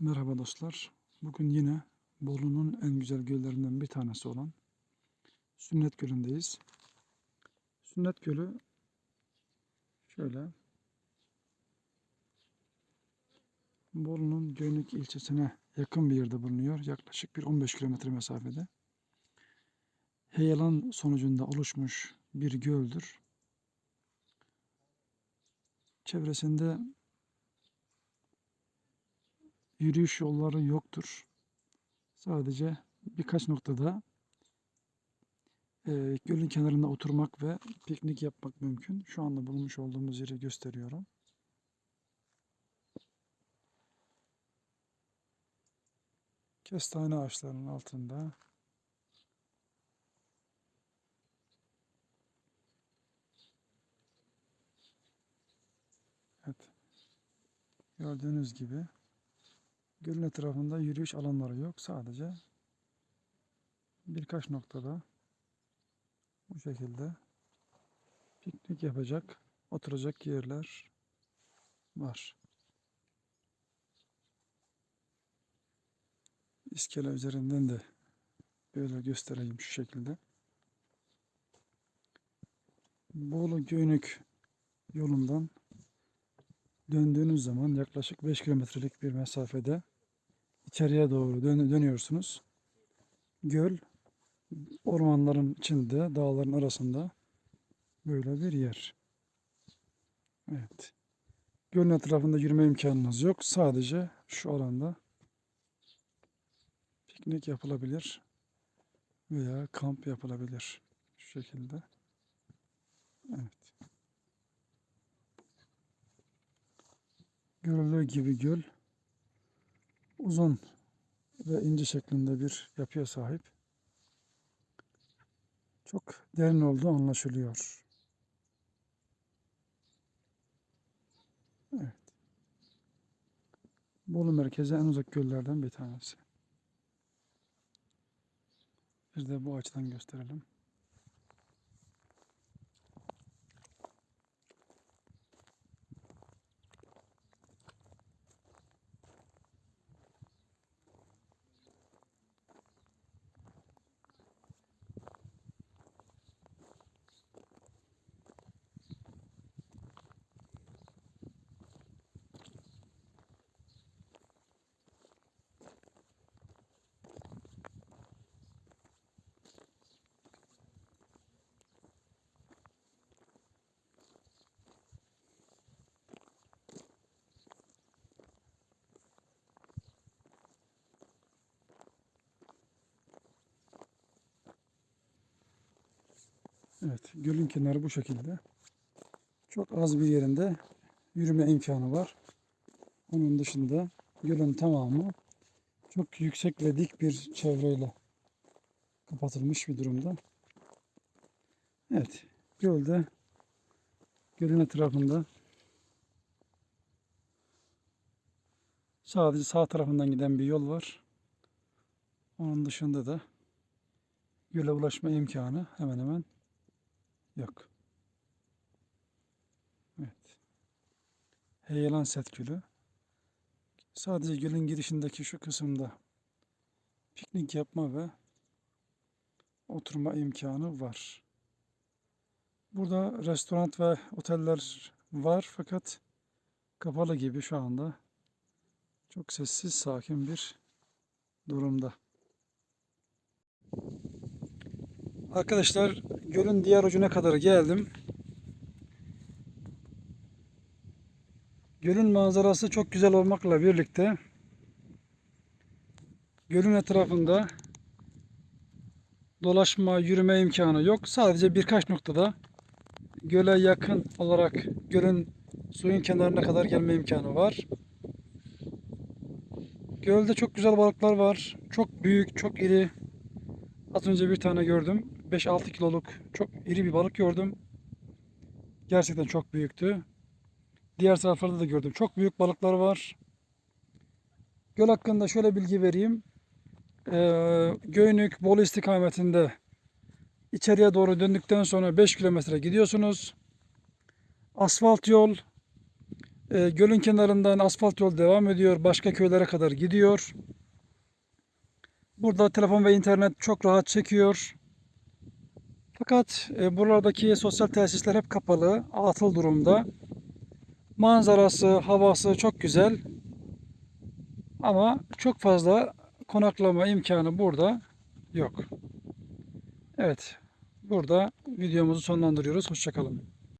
Merhaba dostlar. Bugün yine Bolu'nun en güzel göllerinden bir tanesi olan Sünnet Gölü'ndeyiz. Sünnet Gölü şöyle Bolu'nun Göynük ilçesine yakın bir yerde bulunuyor. Yaklaşık bir 15 kilometre mesafede. Heyelan sonucunda oluşmuş bir göldür. Çevresinde yürüyüş yolları yoktur. Sadece birkaç noktada e, gölün kenarında oturmak ve piknik yapmak mümkün. Şu anda bulunmuş olduğumuz yeri gösteriyorum. Kestane ağaçlarının altında Evet. Gördüğünüz gibi Gölün etrafında yürüyüş alanları yok. Sadece birkaç noktada bu şekilde piknik yapacak, oturacak yerler var. İskele üzerinden de böyle göstereyim şu şekilde. Bolu Göynük yolundan döndüğünüz zaman yaklaşık 5 kilometrelik bir mesafede içeriye doğru dön- dönüyorsunuz. Göl ormanların içinde, dağların arasında böyle bir yer. Evet. Gölün etrafında yürüme imkanınız yok. Sadece şu alanda piknik yapılabilir veya kamp yapılabilir. Şu şekilde. Evet. Görüldüğü gibi göl uzun ve ince şeklinde bir yapıya sahip. Çok derin olduğu anlaşılıyor. Evet. Bolu merkeze en uzak göllerden bir tanesi. Bir de bu açıdan gösterelim. Evet, gölün kenarı bu şekilde. Çok az bir yerinde yürüme imkanı var. Onun dışında gölün tamamı çok yüksek ve dik bir çevreyle kapatılmış bir durumda. Evet, gölde gölün etrafında sadece sağ tarafından giden bir yol var. Onun dışında da göle ulaşma imkanı hemen hemen Yok. Evet. Heyelan Set Gölü. Sadece gölün girişindeki şu kısımda piknik yapma ve oturma imkanı var. Burada restoran ve oteller var fakat kapalı gibi şu anda. Çok sessiz, sakin bir durumda. Arkadaşlar gölün diğer ucuna kadar geldim. Gölün manzarası çok güzel olmakla birlikte gölün etrafında dolaşma, yürüme imkanı yok. Sadece birkaç noktada göle yakın olarak gölün suyun kenarına kadar gelme imkanı var. Gölde çok güzel balıklar var. Çok büyük, çok iri. Az önce bir tane gördüm. 5-6 kiloluk çok iri bir balık gördüm. Gerçekten çok büyüktü. Diğer taraflarda da gördüm. Çok büyük balıklar var. Göl hakkında şöyle bilgi vereyim. Ee, Göynük, Bolu istikametinde içeriye doğru döndükten sonra 5 kilometre gidiyorsunuz. Asfalt yol E, gölün kenarından asfalt yol devam ediyor. Başka köylere kadar gidiyor. Burada telefon ve internet çok rahat çekiyor. Fakat e, buralardaki sosyal tesisler hep kapalı, atıl durumda. Manzarası, havası çok güzel. Ama çok fazla konaklama imkanı burada yok. Evet, burada videomuzu sonlandırıyoruz. Hoşçakalın.